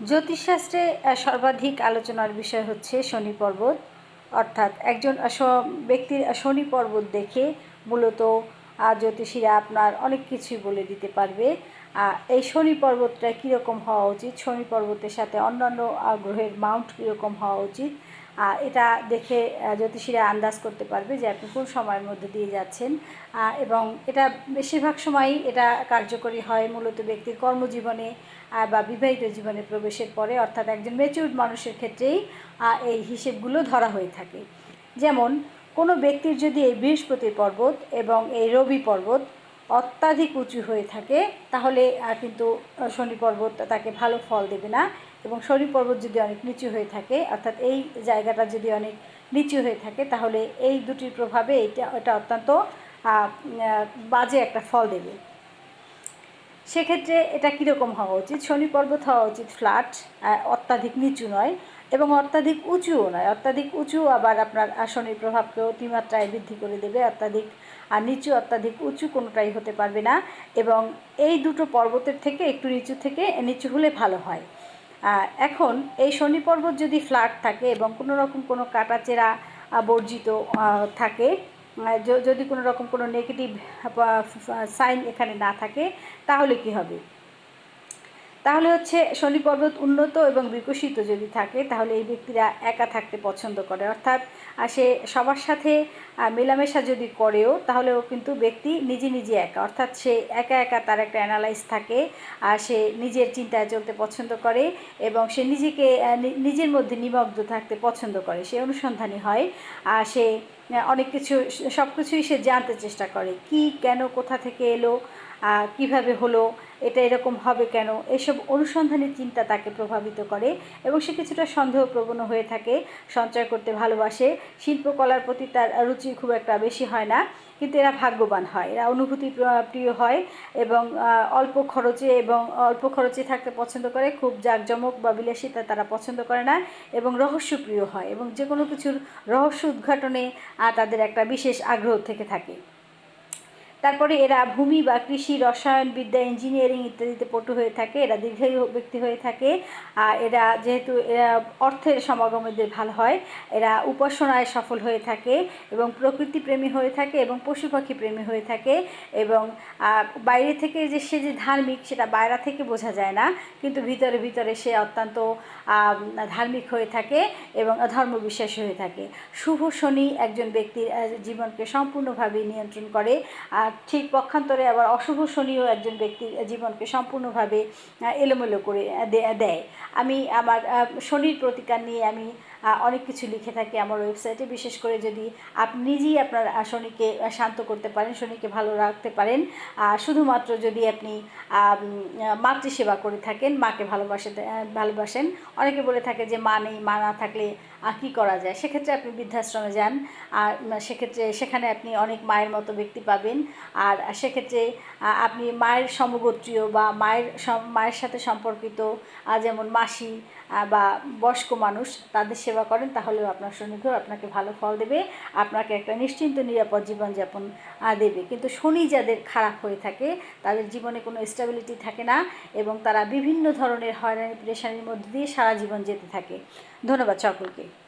জ্যোতিষশাস্ত্রে সর্বাধিক আলোচনার বিষয় হচ্ছে শনি পর্বত। অর্থাৎ একজন ব্যক্তির শনি পর্বত দেখে মূলত জ্যোতিষীরা আপনার অনেক কিছুই বলে দিতে পারবে। এই শনি পর্বতটা কীরকম হওয়া উচিত? শনি পর্বতের সাথে অন্যান্য গ্রহের মাউন্ট কীরকম হওয়া উচিত? এটা দেখে জ্যোতিষীরা আন্দাজ করতে পারবে যে আপনি কোন সময়ের মধ্যে দিয়ে যাচ্ছেন। এবং এটা বেশিরভাগ সময়ই এটা কার্যকরী হয় মূলত ব্যক্তির কর্মজীবনে বা বিবাহিত জীবনে প্রবেশের পরে। অর্থাৎ একজন মেচিউর্ড মানুষের ক্ষেত্রেই এই হিসেবগুলো ধরা হয়ে থাকে। যেমন, কোনো ব্যক্তির যদি এই বৃহস্পতি পর্বত এবং এই রবি পর্বত অত্যাধিক উঁচু হয়ে থাকে, তাহলে কিন্তু শনি পর্বত তাকে ভালো ফল দেবে না। এবং শনি পর্বত যদি অনেক নিচু হয়ে থাকে অর্থাৎ এই জায়গাটা যদি অনেক নিচু হয়ে থাকে তাহলে এই দুটির প্রভাবে এটা এটা অত্যন্ত বাজে একটা ফল দেবে। সেক্ষেত্রে এটা কীরকম হওয়া উচিত? শনি পর্বত হওয়া উচিত ফ্ল্যাট অত্যাধিক নিচু নয় এবং অত্যাধিক উঁচুও নয়। অত্যাধিক উঁচু আবার আপনার আহ, শনির প্রভাবকে অতিমাত্রায় বৃদ্ধি করে দেবে। অত্যাধিক আর নিচু অত্যাধিক উঁচু কোনোটাই হতে পারবে না এবং এই দুটো পর্বতের থেকে একটু নিচু থেকে নিচু হলে ভালো হয়। এখন এই শনি পর্বত যদি ফ্ল্যাট থাকে এবং কোনো রকম কোনো কাটাচেরা বর্জিত থাকে যদি কোনো রকম কোনো নেগেটিভ সাইন এখানে না থাকে, তাহলে কি হবে? তাহলে হচ্ছে শনি পর্বত উন্নত এবং বিকশিত যদি থাকে, তাহলে এই ব্যক্তিরা একা থাকতে পছন্দ করে। অর্থাৎ সে সবার সাথে মেলামেশা যদি করেও তাহলেও কিন্তু ব্যক্তি নিজে নিজে একা। অর্থাৎ সে একা একা তার একটা অ্যানালাইজ থাকে, আর সে নিজের চিন্তায় চলতে পছন্দ করে এবং সে নিজেকে নিজের মধ্যে নিমগ্ন থাকতে পছন্দ করে। সে অনুসন্ধানী হয়, আর সে অনেক কিছু সব কিছুই সে জানতে চেষ্টা করে। কি, কেন, কোথা থেকে এলো কীভাবে হলো, এটা এরকম হবে কেন, এসব অনুসন্ধানের চিন্তা তাকে প্রভাবিত করে এবং সে কিছুটা সন্দেহপ্রবণ হয়ে থাকে, সঞ্চয় করতে ভালোবাসে, শিল্পকলার প্রতি তার রুচি খুব একটা বেশি হয় না, কিন্তু এরা ভাগ্যবান হয়, এরা অনুভূতি প্রিয় হয় এবং অল্প খরচে এবং অল্প খরচে থাকতে পছন্দ করে, খুব জাঁকজমক বা বিলাসিতা তারা পছন্দ করে না এবং রহস্যপ্রিয় হয় এবং যে কোনো কিছুর রহস্য উদ্ঘাটনে তাদের একটা বিশেষ আগ্রহ থেকে থাকে। তারপরে এরা ভূমি বা কৃষি, রসায়ন বিদ্যা ইঞ্জিনিয়ারিং ইত্যাদিতে পটু হয়ে থাকে, এরা দীর্ঘায়ু ব্যক্তি হয়ে থাকে, আর এরা যেহেতু এরা অর্থের সমাগম এদের ভালো হয়, এরা উপাসনায় সফল হয়ে থাকে এবং প্রকৃতি প্রেমী হয়ে থাকে এবং পশু পাখি প্রেমী হয়ে থাকে এবং বাইরে থেকে যে সে যে ধার্মিক সেটা বাইরে থেকে বোঝা যায় না, কিন্তু ভিতরে ভিতরে সে অত্যন্ত ধার্মিক হয়ে থাকে এবং ধর্ম বিশ্বাসী হয়ে থাকে। শুভ শনি একজন ব্যক্তির জীবনকে সম্পূর্ণভাবে নিয়ন্ত্রণ করে, আর ঠিক পক্ষান্তরে আবার অশুভ শনিও একজন ব্যক্তির জীবনকে সম্পূর্ণভাবে এলোমেলো করে দেয়। আমি আমার শনির প্রতিকার নিয়ে আমি অনেক কিছু লিখে থাকি আমার ওয়েবসাইটে। বিশেষ করে যদি আপনি নিজেই আপনার শনিকে শান্ত করতে পারেন, শনিকে ভালো রাখতে পারেন। শুধুমাত্র যদি আপনি মাতৃসেবা করে থাকেন, মাকে ভালোবাসে ভালোবাসেন। অনেকে বলে থাকে যে মা নেই, মা না থাকলে কী করা যায়? সেক্ষেত্রে আপনি বৃদ্ধাশ্রমে যান। আর সেক্ষেত্রে সেখানে আপনি অনেক মায়ের মতো ব্যক্তি পাবেন। আর, সেক্ষেত্রে আপনি মায়ের সমগোত্রীয় বা মায়ের মায়ের সাথে সম্পর্কিত যেমন মাসি বা বয়স্ক মানুষ তাদের সেবা করেন, তাহলেও আপনার শনিগ্রহ আপনাকে ভালো ফল দেবে, আপনাকে একটা নিশ্চিন্ত, নিরাপদ জীবনযাপন দেবে। কিন্তু শনি যাদের খারাপ হয়ে থাকে, তাদের জীবনে কোনো স্টেবিলিটি থাকে না এবং তারা বিভিন্ন ধরনের হয়রানি, প্রেশানির মধ্যে দিয়ে সারা জীবন যেতে থাকে। ধন্যবাদ সকলকে।